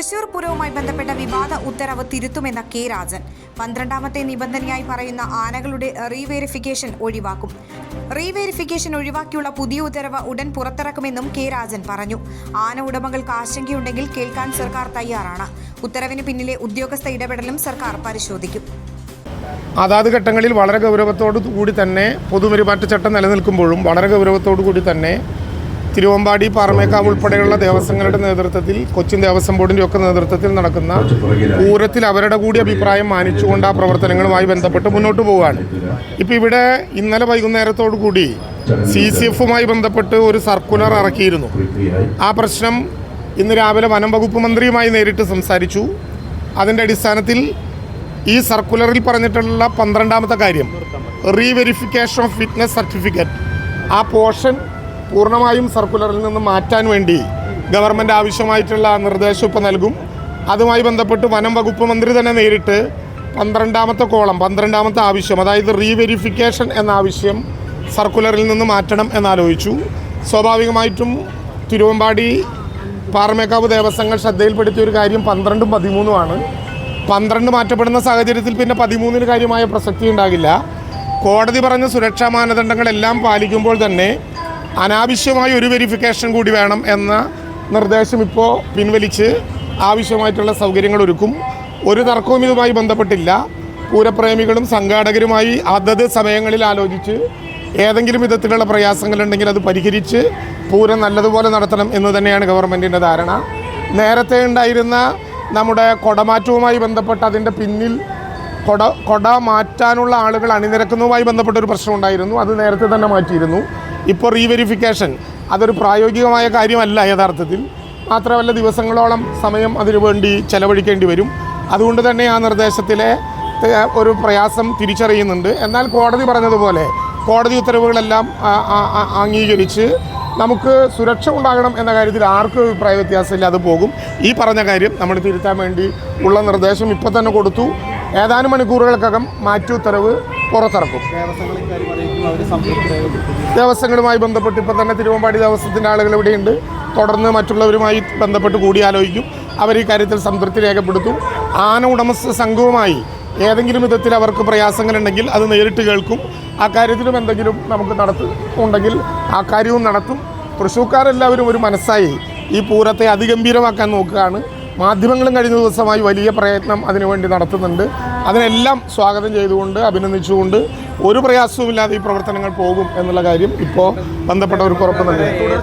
തൃശൂർ പൂരവുമായി ബന്ധപ്പെട്ട വിവാദ ഉത്തരവ് തിരുത്തുമെന്ന കെ രാജൻ. പന്ത്രണ്ടാമത്തെ നിബന്ധനയായി പറയുന്ന ആനകളുടെ റീവേരിഫിക്കേഷൻ ഒഴിവാക്കും. റീവേരിഫിക്കേഷൻ ഒഴിവാക്കിയുള്ള പുതിയ ഉത്തരവ് ഉടൻ പുറത്തിറക്കുമെന്നും കെ രാജൻ പറഞ്ഞു. ആന ഉടമകൾക്ക് ആശങ്കയുണ്ടെങ്കിൽ കേൾക്കാൻ സർക്കാർ തയ്യാറാണ്. ഉത്തരവിന് പിന്നിലെ ഉദ്യോഗസ്ഥ ഇടപെടലും സർക്കാർ പരിശോധിക്കും. അതാത് ഘട്ടങ്ങളിൽ വളരെ ഗൗരവത്തോടു കൂടി തന്നെ പൊതുപെരുമാറ്റച്ചട്ടം നിലനിൽക്കുമ്പോഴും വളരെ ഗൗരവത്തോടു കൂടി തന്നെ തിരുവമ്പാടി പാറമേക്കാവ് ഉൾപ്പെടെയുള്ള ദേവസ്വങ്ങളുടെ നേതൃത്വത്തിൽ കൊച്ചിൻ ദേവസ്വം ബോർഡിന്റെ ഒക്കെ നേതൃത്വത്തിൽ നടക്കുന്ന പൂരത്തിൽ അവരുടെ കൂടി അഭിപ്രായം മാനിച്ചുകൊണ്ട് ആ പ്രവർത്തനങ്ങളുമായി ബന്ധപ്പെട്ട് മുന്നോട്ട് പോവുകയാണ്. ഇപ്പോൾ ഇവിടെ ഇന്നലെ വൈകുന്നേരത്തോടു കൂടി സി സി എഫുമായി ബന്ധപ്പെട്ട് ഒരു സർക്കുലർ ഇറക്കിയിരുന്നു. ആ പ്രശ്നം ഇന്ന് രാവിലെ വനം വകുപ്പ് മന്ത്രിയുമായി നേരിട്ട് സംസാരിച്ചു. അതിന്റെ അടിസ്ഥാനത്തിൽ ഈ സർക്കുലറിൽ പറഞ്ഞിട്ടുള്ള പന്ത്രണ്ടാമത്തെ കാര്യം റീവെരിഫിക്കേഷൻ ഓഫ് ഫിറ്റ്നസ് സർട്ടിഫിക്കറ്റ് ആ പോർഷൻ പൂർണമായും സർക്കുലറിൽ നിന്ന് മാറ്റാൻ വേണ്ടി ഗവൺമെന്റ് ആവശ്യമായിട്ടുള്ള നിർദ്ദേശം ഇപ്പോൾ നൽകും. അതുമായി ബന്ധപ്പെട്ട് വനം വകുപ്പ് മന്ത്രി തന്നെ നേരിട്ട് പന്ത്രണ്ടാമത്തെ കോളം പന്ത്രണ്ടാമത്തെ ആവശ്യം അതായത് റീവെരിഫിക്കേഷൻ എന്ന ആവശ്യം സർക്കുലറിൽ നിന്ന് മാറ്റണം എന്നാലോചിച്ചു. സ്വാഭാവികമായിട്ടും തിരുവമ്പാടി പാറമേക്കാവ് ദേവസ്വങ്ങൾ ശ്രദ്ധയിൽപ്പെടുത്തിയ ഒരു കാര്യം പന്ത്രണ്ടും പതിമൂന്നുമാണ് പന്ത്രണ്ട് മാറ്റപ്പെടുന്ന സാഹചര്യത്തിൽ പിന്നെ പതിമൂന്നിന് കാര്യമായ പ്രസക്തി ഉണ്ടാകില്ല. കോടതി പറഞ്ഞ സുരക്ഷാ മാനദണ്ഡങ്ങളെല്ലാം പാലിക്കുമ്പോൾ തന്നെ അനാവശ്യമായ ഒരു വെരിഫിക്കേഷൻ കൂടി വേണം എന്ന നിർദ്ദേശം ഇപ്പോൾ പിൻവലിച്ച് ആവശ്യമായിട്ടുള്ള സൗകര്യങ്ങൾ ഒരുക്കും. ഒരു തർക്കവും ഇതുമായി ബന്ധപ്പെട്ടില്ല. പൂരപ്രേമികളും സംഘാടകരുമായി അതത് സമയങ്ങളിൽ ആലോചിച്ച് ഏതെങ്കിലും വിധത്തിലുള്ള പ്രയാസങ്ങളുണ്ടെങ്കിൽ അത് പരിഹരിച്ച് പൂരം നല്ലതുപോലെ നടത്തണം എന്ന് തന്നെയാണ് ഗവൺമെന്റിന്റെ ധാരണ. നേരത്തെ ഉണ്ടായിരുന്ന നമ്മുടെ കൊടമാറ്റവുമായി ബന്ധപ്പെട്ട് അതിന്റെ പിന്നിൽ കൊട കൊട മാറ്റാനുള്ള ആളുകൾ അണിനിരക്കുന്നതുമായി ബന്ധപ്പെട്ട ഒരു പ്രശ്നം ഉണ്ടായിരുന്നു. അത് നേരത്തെ തന്നെ മാറ്റിയിരുന്നു. ഇപ്പോൾ റീവെരിഫിക്കേഷൻ അതൊരു പ്രായോഗികമായ കാര്യമല്ല യഥാർത്ഥത്തിൽ. മാത്രമല്ല ദിവസങ്ങളോളം സമയം അതിനു വേണ്ടി ചെലവഴിക്കേണ്ടി വരും. അതുകൊണ്ട് തന്നെ ആ നിർദ്ദേശത്തിലെ ഒരു പ്രയാസം തിരിച്ചറിയുന്നുണ്ട്. എന്നാൽ കോടതി പറഞ്ഞതുപോലെ കോടതി ഉത്തരവുകളെല്ലാം അംഗീകരിച്ച് നമുക്ക് സുരക്ഷ ഉണ്ടാകണം എന്ന കാര്യത്തിൽ ആർക്കും അഭിപ്രായ വ്യത്യാസമില്ല അത് പോകും. ഈ പറഞ്ഞ കാര്യം നമ്മൾ തിരുത്താൻ വേണ്ടി ഉള്ള നിർദ്ദേശം ഇപ്പോൾ തന്നെ കൊടുത്തു. ഏതാനും മണിക്കൂറുകൾക്കകം മാറ്റി ഉത്തരവ് പുറത്തിറക്കും. ദേവസ്വങ്ങളുമായി ബന്ധപ്പെട്ട് ഇപ്പോൾ തന്നെ തിരുവമ്പാടി ദേവസ്വത്തിന്റെ ആളുകൾ ഇവിടെയുണ്ട്. തുടർന്ന് മറ്റുള്ളവരുമായി ബന്ധപ്പെട്ട് കൂടിയാലോചിക്കും. അവർ ഈ കാര്യത്തിൽ സംതൃപ്തി രേഖപ്പെടുത്തും. ആന ഉടമസ്ഥ സംഘവുമായി ഏതെങ്കിലും വിധത്തിൽ അവർക്ക് പ്രയാസങ്ങളുണ്ടെങ്കിൽ അത് നേരിട്ട് കേൾക്കും. ആ കാര്യത്തിലും എന്തെങ്കിലും നമുക്ക് നടത്തു ഉണ്ടെങ്കിൽ ആ കാര്യവും നടത്തും. തൃശ്ശൂക്കാരെല്ലാവരും ഒരു മനസ്സായി ഈ പൂരത്തെ അതിഗംഭീരമാക്കാൻ നോക്കുകയാണ്. മാധ്യമങ്ങളും കഴിഞ്ഞ ദിവസമായി വലിയ പ്രയത്നം അതിനുവേണ്ടി നടത്തുന്നുണ്ട്. അതിനെല്ലാം സ്വാഗതം ചെയ്തുകൊണ്ട് അഭിനന്ദിച്ചുകൊണ്ട് ഒരു പ്രയാസവുമില്ലാതെ ഈ പ്രവർത്തനങ്ങൾ പോകും എന്നുള്ള കാര്യം ഇപ്പോൾ ബന്ധപ്പെട്ടവർക്ക് ഉറപ്പ് നൽകുന്നു.